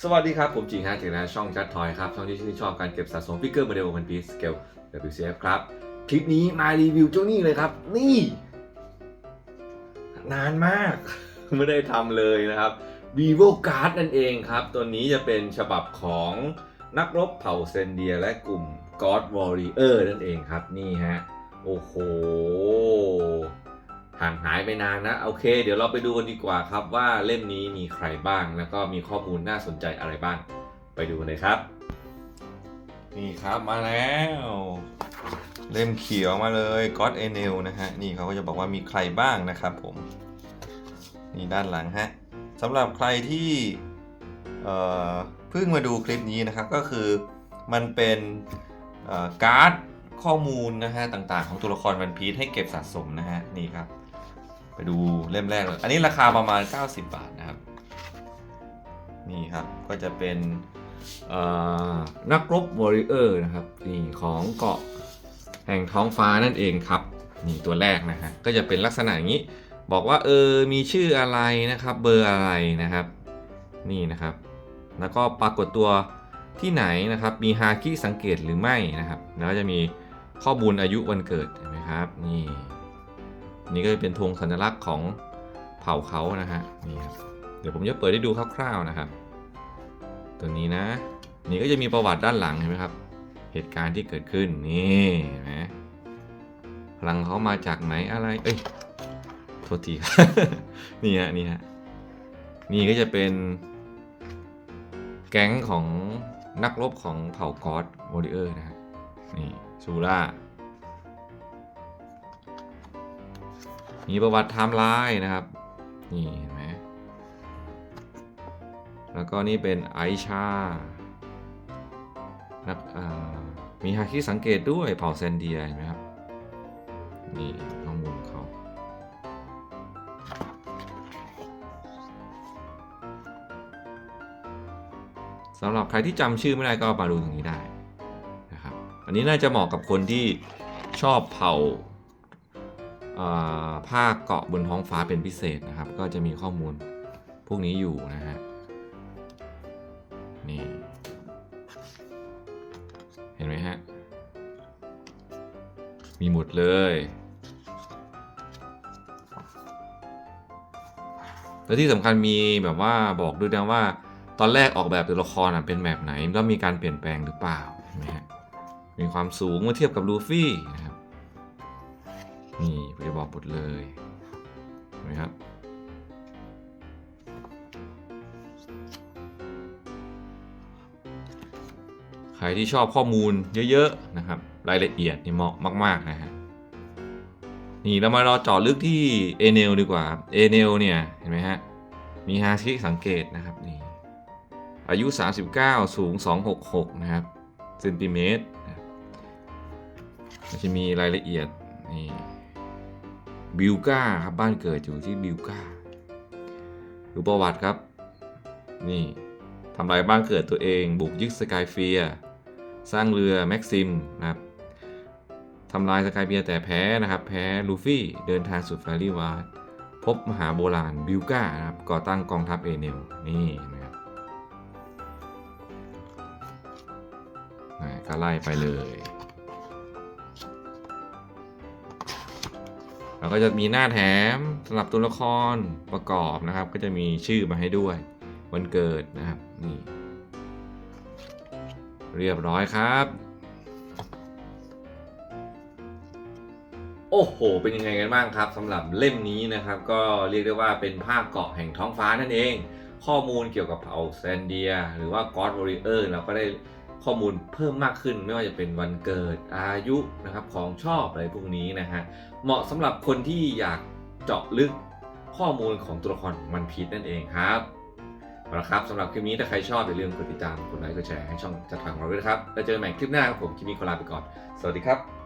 สวัสดีครับ ผมจีฮะจากนช่องจัดทอยครับ ช่องที่ชื่นชอบการเก็บสะสมฟิกเกอร์โมเดลวันพีสเกล WCF ครับ คลิปนี้มารีวิวเจ้านี่เลยครับ นี่ นานมาก ไม่ได้ทำเลยนะครับ vivo card นั่นเองครับ ตัวนี้จะเป็นฉบับของนักรบเผ่าเซนเดียและกลุ่ม God Warrior นั่นเองครับ นี่ฮะ โอ้โห ห่างหายไปนานนะโอเค เดี๋ยวเราไปดูกันดีกว่าครับว่าเล่มนี้มีใครบ้าง แล้วก็มีข้อมูลน่าสนใจอะไรบ้าง ไปดูกันเลยครับ นี่ครับมาแล้ว เล่มเขียวมาเลย God e n e l นะฮะนี่เขาก็จะบอกว่ามีใครบ้างนะครับผม นี่ด้านหลังฮะสำหรับใครที่เออพิ่งมาดูคลิปนี้นะครับก็คือมันเป็นการ์ด ข้อมูลนะฮะต่างๆ ของตัวละครวันพี e ให้เก็บสะสมนะฮะนี่ครับ ไปดูเล่มแรกเลย อันนี้ราคาประมาณ 90 บาทนะครับ นี่ครับก็จะเป็นเอ่อนักรบวอริเออร์นะครับนี่ของเกาะแห่งท้องฟ้านั่นเองครับนี่ตัวแรกนะฮะก็จะเป็นลักษณะอย่างนี้ บอกว่าเออมีชื่ออะไรนะครับ เบอร์อะไรนะครับ นี่นะครับ แล้วก็ปรากฏตัวที่ไหนนะครับ มีฮาคิสังเกตหรือไม่นะครับ แล้วก็จะมี ข้อมูลอายุวันเกิดเห็นไหมครับนี่นี่ก็จะเป็นธงสัญลักษณ์ของเผ่าเขานะฮะนี่ครับเดี๋ยวผมจะเปิดให้ดูคร่าวๆนะครับ ตัวนี้นะ นี่ก็จะมีประวัติด้านหลังเห็นไหมครับ เหตุการณ์ที่เกิดขึ้นนี่เห็นไหมพลังเขามาจากไหนอะไร เอ้ยโทษทีนี่ฮะนี่ฮะนี่ก็จะเป็นแก๊งของนักรบของเผ่ากอดวอริเออร์นะฮะนี่ ซูรามีประวัติไทม์ไลน์นะครับ นี่เห็นไหมแล้วก็นี่เป็นไอชานักมีฮาคิสังเกตด้วยเผ่าเซนเดียเห็นไหมครับ นี่ข้อมูลเขาสำหรับใครที่จำชื่อไม่ได้ก็มาดูตรงนี้ได้ันนี้น่าจะเหมาะกับคนที่ชอบเผาอ่าเกาะบนท้องฟ้าเป็นพิเศษนะครับ ก็จะมีข้อมูลพวกนี้อยู่นะฮะนี่เห็นไหมฮะ มีหมดเลย และที่สำคัญมีแบบว่าบอกด้วยนะว่า ตอนแรกออกแบบตัวละครเป็นแบบไหนแล้วมีการเปลี่ยนแปลงหรือเปล่า มีความสูงเมื่อเทียบกับลูฟี่นะครับ นี่ผมจะบอกหมดเลยเห็นไหมครับใครที่ชอบข้อมูลเยอะๆนะครับ รายละเอียดนี่เหมาะมาก ๆ นะฮะนี่เรามารอเจาะลึกที่เอเนลดีกว่าเอเนลเนี่ยเห็นไหมฮะมีฮาคิสังเกตนะครับนี่อายุ 39 สูง 266 นะครับเซนติเมตร มันจะมีรายละเอียดนี่บิลกาครับบ้านเกิดอยู่ที่บิลกาดูประวัติครับ นี่ทำลายบ้านเกิดตัวเอง บุกยึดสกายเฟียสร้างเรือแม็กซิมนะครับทำลายสกายเฟียแต่แพ้นะครับ แพ้ลูฟี่เดินทางสู่แฟรีวาร์ดพบมหาโบราณบิลกานะครับก่อตั้งกองทัพเอเนลนี่นไหมครับอ่าก็ไล่ไปเลย แล้วก็จะมีหน้าแถมสำหรับตัวละครประกอบนะครับ ก็จะมีชื่อมาให้ด้วย วันเกิดนะครับนี่เรียบร้อยครับ โอ้โห เป็นยังไงกันบ้างครับสำหรับเล่มนี้นะครับ ก็เรียกได้ว่าเป็นภาคเกาะแห่งท้องฟ้านั่นเอง ข้อมูลเกี่ยวกับเผ่าแซนเดีย หรือว่า God Warrior เราก็ได้ ข้อมูลเพิ่มมากขึ้น ไม่ว่าจะเป็นวันเกิดอายุนะครับของชอบอะไรพวกนี้นะฮะเหมาะสำหรับคนที่อยากเจาะลึกข้อมูลของตัวละครมันพีชนั่นเองครับเอาละครับสำหรับคลิปนี้ถ้าใครชอบอย่าลืมกดติดตามกดไลค์กดแชร์ให้ช่องจัดทางเราด้วยนะครับแล้วเจอกันใหม่คลิปหน้าครับผมคลิปนี้ขอลาไปก่อน สวัสดีครับ